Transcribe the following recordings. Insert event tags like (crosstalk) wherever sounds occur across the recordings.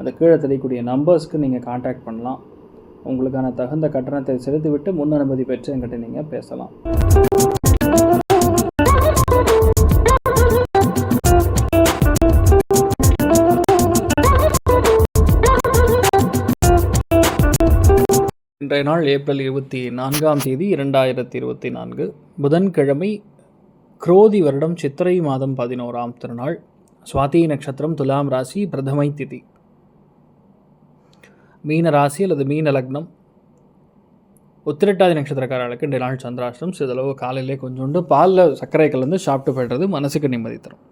அந்த கீழே தெரியக்கூடிய நம்பர்ஸ்க்கு நீங்கள் காண்டாக்ட் பண்ணலாம். உங்களுக்கான தகுந்த கட்டணத்தை செலுத்திவிட்டு முன் அனுமதி பெற்று என்கிட்ட நீங்கள் பேசலாம். இன்றைய நாள் ஏப்ரல் இருபத்தி நான்காம் தேதி இரண்டாயிரத்தி இருபத்தி நான்கு. புதன்கிழமை குரோதி வருடம் சித்திரை மாதம் பதினோராம் திருநாள். சுவாதி நட்சத்திரம் துலாம் ராசி பிரதமை திதி. மீன ராசி அல்லது மீன லக்னம்? உத்திரட்டாதி நட்சத்திரக்காரர்களுக்கு இன்றைய நாள் சந்திராஷ்டம் சிறிதளவு காலையிலே கொஞ்சோண்டு பாலில் சர்க்கரை கலந்து சாப்பிட்டு போய்டுறது மனசுக்கு நிம்மதி தரும்.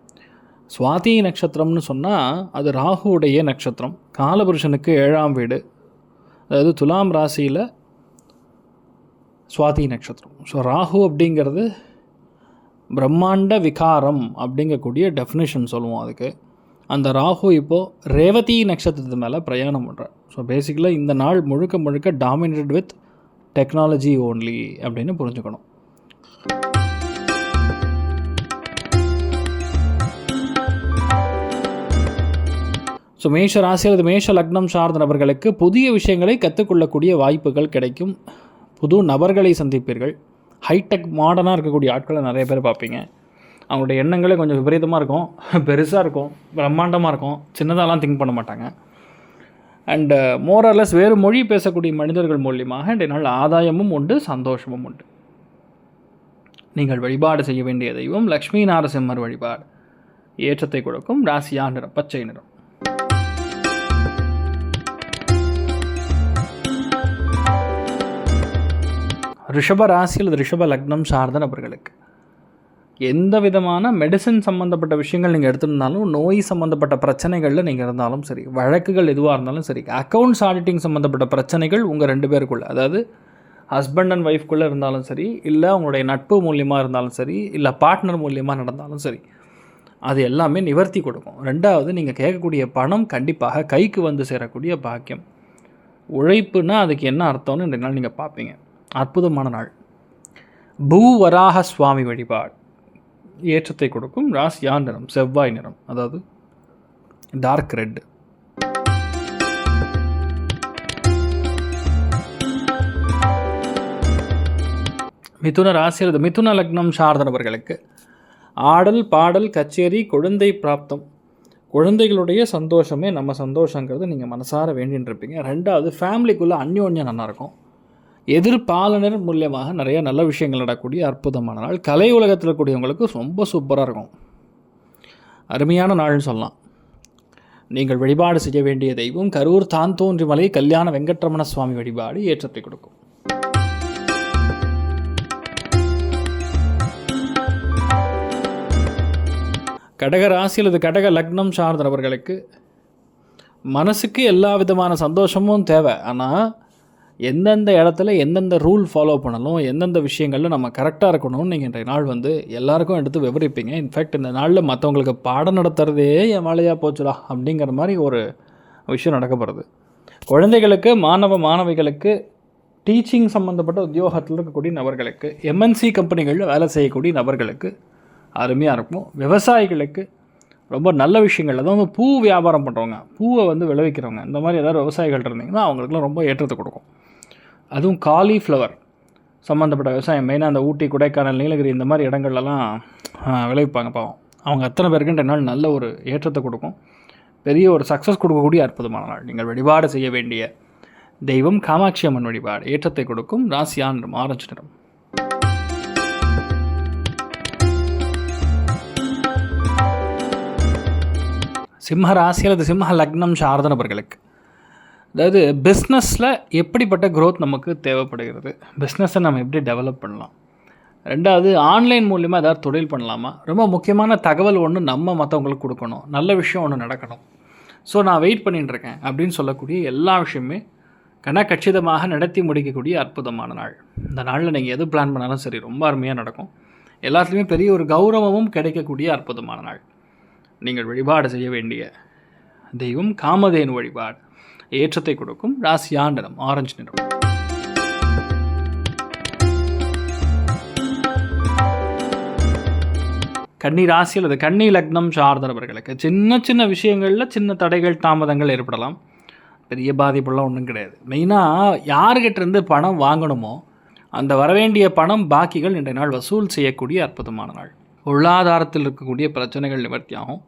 சுவாதி நட்சத்திரம்னு சொன்னால் அது ராகுவுடைய நட்சத்திரம். காலபுருஷனுக்கு ஏழாம் வீடு. அதாவது துலாம் ராசியில் சுவாதி நட்சத்திரம். ஸோ ராகு அப்படிங்கிறது பிரம்மாண்ட விகாரம் அப்படிங்கக்கூடிய டெஃபினேஷன் சொல்லுவோம் அதுக்கு. அந்த ராகு இப்போது ரேவதி நட்சத்திரத்து மேலே பிரயாணம் பண்ணுறார் ஸோ பேசிக்கலாக இந்த நாள் முழுக்க முழுக்க டாமினேட்டட் வித் டெக்னாலஜி ஓன்லி அப்படின்னு புரிஞ்சுக்கணும். ஸோ மேஷ ராசி அல்லது மேஷ லக்னம் சார்ந்த நபர்களுக்கு புதிய விஷயங்களை கற்றுக்கொள்ளக்கூடிய வாய்ப்புகள் கிடைக்கும். புது நபர்களை சந்திப்பீர்கள். ஹைடெக் மாடர்னாக இருக்கக்கூடிய ஆட்களை நிறைய பேர் பார்ப்பீங்க. அவங்களுடைய எண்ணங்களே கொஞ்சம் விபரீதமாக இருக்கும். (laughs) பெருசாக இருக்கும். பிரம்மாண்டமாக இருக்கும். சின்னதாலாம் திங்க் பண்ண மாட்டாங்க. அண்டு மோரர்லெஸ் uh, வேறு மொழி பேசக்கூடிய மனிதர்கள் மூலியமாக இன்றைய நாள் ஆதாயமும் உண்டு சந்தோஷமும் உண்டு. நீங்கள் வழிபாடு செய்ய வேண்டிய தெய்வம் லக்ஷ்மி நாரசிம்மர் வழிபாடு. ஏற்றத்தை கொடுக்கும் ராசியா நிறம் பச்சை நிறம். ரிஷப ராசி அல்லது ரிஷப லக்னம் சார்ந்த நபர்களுக்கு. எந்த விதமான மெடிசன் சம்மந்தப்பட்ட விஷயங்கள் நீங்கள் எடுத்திருந்தாலும் நோய் சம்மந்தப்பட்ட பிரச்சனைகளில் நீங்கள் இருந்தாலும் சரி வழக்குகள் எதுவாக இருந்தாலும் சரி அக்கௌண்ட்ஸ் ஆடிட்டிங் சம்மந்தப்பட்ட பிரச்சனைகள் உங்கள் ரெண்டு பேருக்குள்ளே அதாவது ஹஸ்பண்ட் அண்ட் ஒய்ஃப்குள்ளே இருந்தாலும் சரி இல்லை உங்களுடைய நட்பு மூலியமாக இருந்தாலும் சரி இல்லை பார்ட்னர் மூலியமாக நடந்தாலும் சரி அது எல்லாமே நிவர்த்தி கொடுக்கும். ரெண்டாவது நீங்கள் கேட்கக்கூடிய பணம் கண்டிப்பாக கைக்கு வந்து சேரக்கூடிய பாக்கியம். உழைப்புனா அதுக்கு என்ன அர்த்தம்னு ரெண்டு நாள் நீங்கள் பார்ப்பீங்க. அற்புதமான நாள். பூவராக சுவாமி வழிபாடு. ஏற்றத்தை கொடுக்கும் ராசியா நிறம் செவ்வாய் நிறம் அதாவது டார்க் ரெட் மிதுன ராசி அல்லது மிதுன லக்னம் சார்ந்தவர்களுக்கு ஆடல் பாடல் கச்சேரி குழந்தை பிராப்தம். குழந்தைகளுடைய சந்தோஷமே நம்ம சந்தோஷங்கிறது நீங்கள் மனசார வேண்டின்னு இருப்பீங்க ரெண்டாவது ஃபேமிலிக்குள்ளே அந்யோன்யம் நல்லாயிருக்கும் எதிர்பாலனர் மூலியமாக நிறைய நல்ல விஷயங்கள் நடக்கக்கூடிய அற்புதமான நாள். கலை உலகத்தில் இருக்கக்கூடியவங்களுக்கு ரொம்ப சூப்பராக இருக்கும். அருமையான நாள்னு சொல்லலாம். நீங்கள் வழிபாடு செய்ய வேண்டிய தெய்வம் கரூர் தான் தோன்றி மலை கல்யாண வெங்கட்ரமண சுவாமி வழிபாடு ஏற்றத்தை கொடுக்கும். கடக ராசி அல்லது கடக லக்னம் சார்ந்தவர்களுக்கு மனசுக்கு எல்லா விதமான சந்தோஷமும் தேவை. ஆனால் எந்தெந்த இடத்துல எந்தெந்த ரூல் ஃபாலோ பண்ணணும் எந்தெந்த விஷயங்களில் நம்ம கரெக்டாக இருக்கணும்னு நீங்கள் இன்றைய நாள் வந்து எல்லாருக்கும் எடுத்து விவரிப்பீங்க. இன்ஃபேக்ட் இந்த நாளில் மற்றவங்களுக்கு பாடம் நடத்துகிறதே என் வேலையாக போச்சுடா அப்படிங்கிற மாதிரி ஒரு விஷயம் நடக்கப்படுது குழந்தைகளுக்கு மாணவ மாணவிகளுக்கு டீச்சிங் சம்மந்தப்பட்ட உத்தியோகத்தில் இருக்கக்கூடிய நபர்களுக்கு எம்என்சி கம்பெனிகளில் வேலை செய்யக்கூடிய நபர்களுக்கு அருமையாக இருக்கும். விவசாயிகளுக்கு ரொம்ப நல்ல விஷயங்கள். அதாவது பூ வியாபாரம் பண்ணுறவங்க பூவை வந்து விளைவிக்கிறவங்க இந்த மாதிரி ஏதாவது விவசாயிகள் இருந்தீங்கன்னா அவங்களுக்குலாம் ரொம்ப ஏற்றத்தை கொடுக்கும். அதுவும் காலிஃப்ளவர் சம்மந்தப்பட்ட விவசாயம். மெயினாக அந்த ஊட்டி கொடைக்கானல் நீலகிரி இந்த மாதிரி இடங்கள்லாம் விளைவிப்பாங்க பாவம். அவங்க அத்தனை பேருக்குன்ற நாள் நல்ல ஒரு ஏற்றத்தை கொடுக்கும். பெரிய ஒரு சக்ஸஸ் கொடுக்கக்கூடிய அற்புதமான நாள். நீங்கள் வழிபாடு செய்ய வேண்டிய தெய்வம் காமாட்சி அம்மன் வழிபாடு. ஏற்றத்தை கொடுக்கும் ராசியான் ஆரஞ்சு நிறம் சிம்ம ராசி அல்லது சிம்ம லக்னம் சார்ந்த நபர்களுக்கு அதாவது பிஸ்னஸில் எப்படிப்பட்ட க்ரோத் நமக்கு தேவைப்படுகிறது? பிஸ்னஸை நம்ம எப்படி டெவலப் பண்ணலாம்? ரெண்டாவது ஆன்லைன் மூலிமா ஏதாவது தொழில் பண்ணலாமா? ரொம்ப முக்கியமான தகவல் ஒன்று நம்ம மற்றவங்களுக்கு கொடுக்கணும். நல்ல விஷயம் ஒன்று நடக்கணும். ஸோ நான் வெயிட் பண்ணிட்டுருக்கேன் அப்படின்னு சொல்லக்கூடிய எல்லா விஷயமே கனக்கச்சிதமாக நடத்தி முடிக்கக்கூடிய அற்புதமான நாள். இந்த நாளில் நீங்கள் எது பிளான் பண்ணாலும் சரி ரொம்ப அருமையாக நடக்கும். எல்லாத்துலேயுமே பெரிய ஒரு கௌரவமும் கிடைக்கக்கூடிய அற்புதமான நாள். நீங்கள் வழிபாடு செய்ய வேண்டிய தெய்வம் காமதேனு வழிபாடு. ஏற்றத்தை கொடுக்கும். ராசியா நிறம் ஆரஞ்சு நிறம். கன்னி ராசி அல்லது கன்னி லக்னம் சார்ந்தவர்களுக்கு சின்ன சின்ன விஷயங்களில் சின்ன தடைகள் தாமதங்கள் ஏற்படலாம். பெரிய பாதிப்புலாம் ஒன்றும் கிடையாது. மெயினாக யாருகிட்டேருந்து பணம் வாங்கணுமோ அந்த வரவேண்டிய பணம் பாக்கிகள் இன்றைய நாள் வசூல் செய்யக்கூடிய அற்புதமான நாள். பொருளாதாரத்தில் இருக்கக்கூடிய பிரச்சனைகள் நிவர்த்தியாகும்.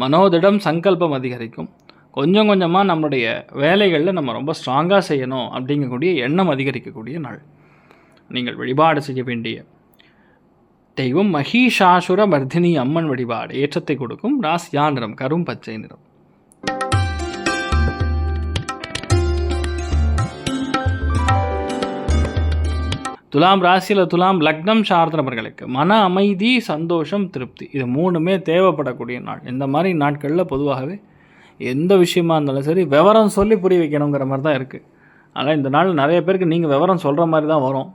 மனோதிடம் சங்கல்பம் அதிகரிக்கும். கொஞ்சம் கொஞ்சமாக நம்மளுடைய வேலைகளில் நம்ம ரொம்ப ஸ்ட்ராங்காக செய்யணும் அப்படிங்கக்கூடிய எண்ணம் அதிகரிக்கக்கூடிய நாள். நீங்கள் வழிபாடு செய்ய வேண்டிய தெய்வம் மகிஷாசுர மர்தினி அம்மன் வழிபாடு ஏற்றத்தை கொடுக்கும் ராசியா நிறம் கரும் பச்சை நிறம். துலாம் ராசியில் துலாம் லக்னம் சார்ந்தவர்களுக்கு மன அமைதி சந்தோஷம் திருப்தி. இது மூணுமே தேவைப்படக்கூடிய நாள். இந்த மாதிரி நாட்களில் பொதுவாகவே எந்த விஷயமா இருந்தாலும் சரி விவரம் சொல்லி புரிய வைக்கணுங்கிற மாதிரி தான் இருக்குது ஆனால் இந்த நாள் நிறைய பேருக்கு நீங்கள் விவரம் சொல்கிற மாதிரி தான் வரும்.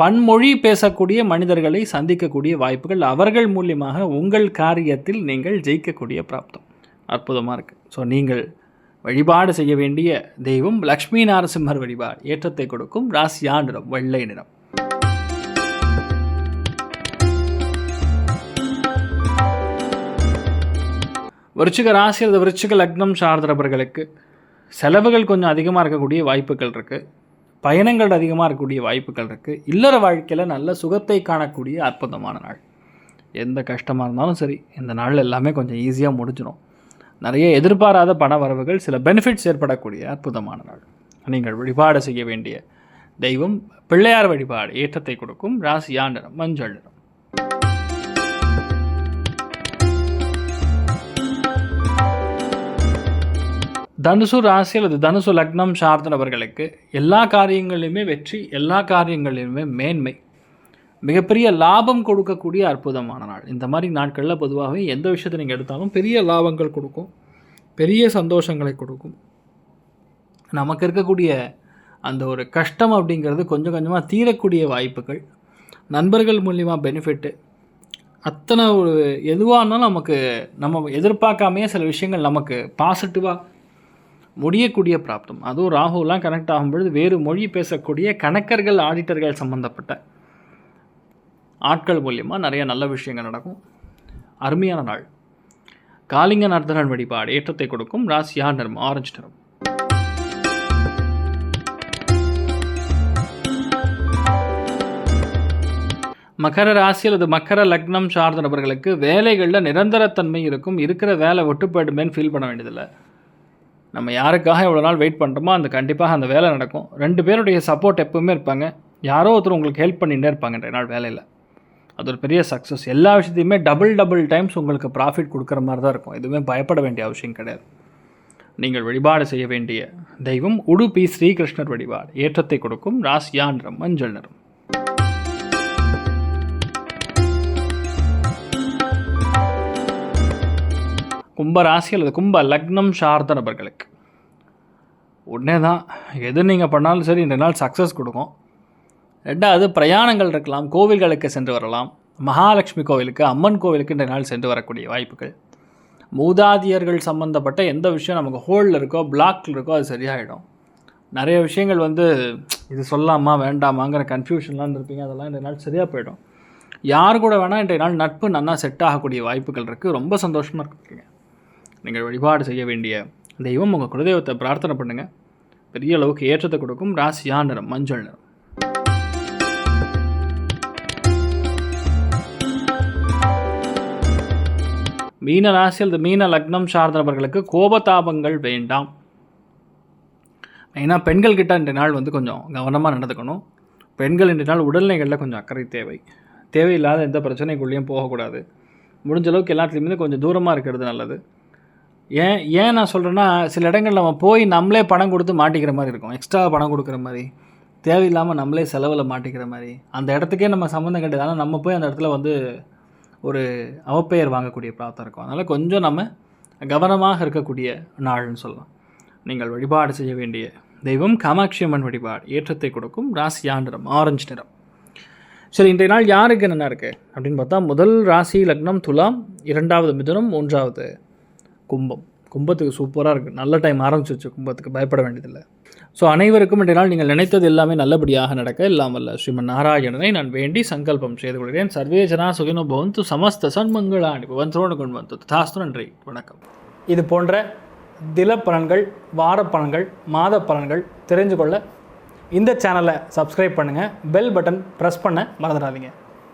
பன்மொழி பேசக்கூடிய மனிதர்களை சந்திக்கக்கூடிய வாய்ப்புகள் அவர்கள் மூலியமாக உங்கள் காரியத்தில் நீங்கள் ஜெயிக்கக்கூடிய பிராப்தம். அற்புதமாக இருக்குது ஸோ நீங்கள் வழிபாடு செய்ய வேண்டிய தெய்வம் லக்ஷ்மி நாரசிம்மர் வழிபாடு ஏற்றத்தை கொடுக்கும் ராசியா நிறம் வெள்ளை நிறம். விருச்சிக ராசி அல்லது விருச்சிக லக்னம் சார்ந்தவர்களுக்கு செலவுகள் கொஞ்சம் அதிகமாக இருக்கக்கூடிய வாய்ப்புகள் இருக்குது பயணங்கள் அதிகமாக இருக்கக்கூடிய வாய்ப்புகள் இருக்குது இல்லற வாழ்க்கையில் நல்ல சுகத்தை காணக்கூடிய அற்புதமான நாள். எந்த கஷ்டமாக இருந்தாலும் சரி இந்த நாள் எல்லாமே கொஞ்சம் ஈஸியாக முடிஞ்சிடும் நிறைய எதிர்பாராத பண வரவுகள் சில பெனிஃபிட்ஸ் ஏற்படக்கூடிய அற்புதமான நாள். நீங்கள் வழிபாடு செய்ய வேண்டிய தெய்வம் பிள்ளையார் வழிபாடு ஏற்றத்தை கொடுக்கும். ராசியா நிறம் மஞ்சள் நிறம். தனுசு ராசி அல்லது தனுசு லக்னம் சார்ந்தவர்களுக்கு எல்லா காரியங்களிலுமே வெற்றி எல்லா காரியங்களிலுமே மேன்மை. மிகப்பெரிய லாபம் கொடுக்கக்கூடிய அற்புதமான நாள். இந்த மாதிரி நாட்களில் பொதுவாகவே எந்த விஷயத்தை நீங்கள் எடுத்தாலும் பெரிய லாபங்கள் கொடுக்கும். பெரிய சந்தோஷங்களை கொடுக்கும். நமக்கு இருக்கக்கூடிய அந்த ஒரு கஷ்டம் அப்படிங்கிறது கொஞ்சம் கொஞ்சமாக தீரக்கூடிய வாய்ப்புகள். நண்பர்கள் மூலியமாக பெனிஃபிட்டு அத்தனை ஒரு எதுவாக இருந்தாலும் நமக்கு நம்ம எதிர்பார்க்காமையே சில விஷயங்கள் நமக்கு பாசிட்டிவாக முடியக்கூடிய பிராப்தம். அதுவும் ராகுலாம் கனெக்ட் ஆகும்பொழுது வேறு மொழி பேசக்கூடிய கணக்கர்கள் ஆடிட்டர்கள் சம்மந்தப்பட்ட ஆட்கள் மூலியமாக நிறைய நல்ல விஷயங்கள் நடக்கும். அருமையான நாள். காலிங்க நர்தனன் வழிபாடு ஏற்றத்தை கொடுக்கும் ராசியா நிறம்? ஆரஞ்சு நிறம். மகர ராசி அல்லது மக்கர லக்னம் சார்ந்த நபர்களுக்கு வேலைகளில் நிரந்தரத்தன்மை இருக்கும். இருக்கிற வேலை விட்டு போயிடுமேன்னு ஃபீல் பண்ண வேண்டியதில்லை. நம்ம யாருக்காக எவ்வளோ நாள் வெயிட் பண்ணுறோமோ அந்த கண்டிப்பாக அந்த வேலை நடக்கும். ரெண்டு பேருடைய சப்போர்ட் எப்பவுமே இருப்பாங்க. யாரோ ஒருத்தர் உங்களுக்கு ஹெல்ப் பண்ணிகிட்டே இருப்பாங்க இன்றைய நாள் வேலையில். அது ஒரு பெரிய சக்ஸஸ் எல்லா விஷயத்தையுமே டபுள் டபுள் டைம்ஸ் உங்களுக்கு ப்ராஃபிட் கொடுக்குற மாதிரி தான் இருக்கும். எதுவுமே பயப்பட வேண்டிய அவசியம் கிடையாது. நீங்கள் வழிபாடு செய்ய வேண்டிய தெய்வம் உடுப்பி ஸ்ரீகிருஷ்ணர் வழிபாடு. ஏற்றத்தை கொடுக்கும் ராசியான் மஞ்சள் நிறம். கும்ப ராசி அல்லது கும்ப லக்னம் சார்ந்த நபர்களுக்கு. உடனே தான் எது நீங்கள் பண்ணாலும் சரி ரெண்டு நாள் சக்ஸஸ் கொடுக்கும். ரெண்டாவது பிரயாணங்கள் இருக்கலாம் கோவில்களுக்கு சென்று வரலாம். மகாலட்சுமி கோவிலுக்கு அம்மன் கோவிலுக்கு இந்த நாள் சென்று வரக்கூடிய வாய்ப்புகள். மூதாதியர்கள் சம்மந்தப்பட்ட எந்த விஷயம் நமக்கு ஹோல்டில் இருக்கோ பிளாக்ல இருக்கோ அது சரியாயிடும். நிறைய விஷயங்கள் வந்து இது சொல்லாமா வேண்டாமாங்கிற கன்ஃபியூஷன்லாம் இருப்பீங்க அதெல்லாம் இந்த நாள் சரியாக போயிடும். யார் கூட வேணால் இன்றைய நாள் நட்பு நன்னா செட் ஆகக்கூடிய வாய்ப்புகள் இருக்குது ரொம்ப சந்தோஷமாக இருக்குங்க நீங்கள் வழிபாடு செய்ய வேண்டிய தெய்வம் உங்கள் குலதெய்வத்தை பிரார்த்தனை பண்ணுங்கள் பெரிய அளவுக்கு ஏற்றத்தை கொடுக்கும் ராசியா நிறம் மஞ்சள் நிறம். மீன ராசி அல்லது மீன லக்னம் சார்ந்தவர்களுக்கு கோபதாபங்கள் வேண்டாம். மெயினாக பெண்கள்கிட்ட இன்றைய நாள் வந்து கொஞ்சம் கவனமாக நடந்துக்கணும். பெண்கள் இன்றைய நாள் உடல்நிலைகளில் கொஞ்சம் அக்கறை தேவை. தேவையில்லாத எந்த பிரச்சனைக்குள்ளேயும் போகக்கூடாது. முடிஞ்ச அளவுக்கு எல்லாத்துலேயுமே கொஞ்சம் தூரமாக இருக்கிறது நல்லது. ஏன் ஏன் நான் சொல்கிறேன்னா சில இடங்கள் நம்ம போய் நம்மளே பணம் கொடுத்து மாட்டிக்கிற மாதிரி இருக்கும். எக்ஸ்ட்ரா பணம் கொடுக்குற மாதிரி. தேவையில்லாமல் நம்மளே செலவில் மாட்டிக்கிற மாதிரி. அந்த இடத்துக்கே நம்ம சம்மந்தம் கிடையாது. ஆனால் நம்ம போய் அந்த இடத்துல வந்து ஒரு அவப்பெயர் வாங்கக்கூடிய பிராப்தம் இருக்கும். அதனால் கொஞ்சம் நம்ம கவனமாக இருக்கக்கூடிய நாள்னு சொல்லலாம். நீங்கள் வழிபாடு செய்ய வேண்டிய தெய்வம் காமாட்சி அம்மன் வழிபாடு. ஏற்றத்தை கொடுக்கும் ராசியா நிறம் ஆரஞ்சு நிறம். சரி இன்றைய நாள் யாருக்கு என்னென்ன இருக்குது அப்படின்னு பார்த்தா முதல் ராசி லக்னம் துலாம் இரண்டாவது மிதுனம் மூன்றாவது கும்பம். கும்பத்துக்கு சூப்பராக இருக்குது நல்ல டைம் ஆரம்பிச்சிருச்சு கும்பத்துக்கு பயப்பட வேண்டியதில்லை. ஸோ அனைவருக்கும் இன்றைய நாள் நீங்கள் நினைத்தது எல்லாமே நல்லபடியாக நடக்க இல்லாமல் ஸ்ரீமன் நாராயணனை நான் வேண்டி சங்கல்பம் செய்து கொள்கிறேன். சர்வே ஜனா சுகினோ பவந்து சமஸ்த சன்மங்களாணி பவந்தோடு கொண்டு வந்து தாஸ்து நன்றி. வணக்கம். இது போன்ற தில பலன்கள் வார பலன்கள் மாத பலன்கள் தெரிஞ்சு கொள்ள இந்த சேனலை சப்ஸ்கிரைப் பண்ணுங்கள் பெல் பட்டன் ப்ரெஸ் பண்ண மறந்துடாதீங்க.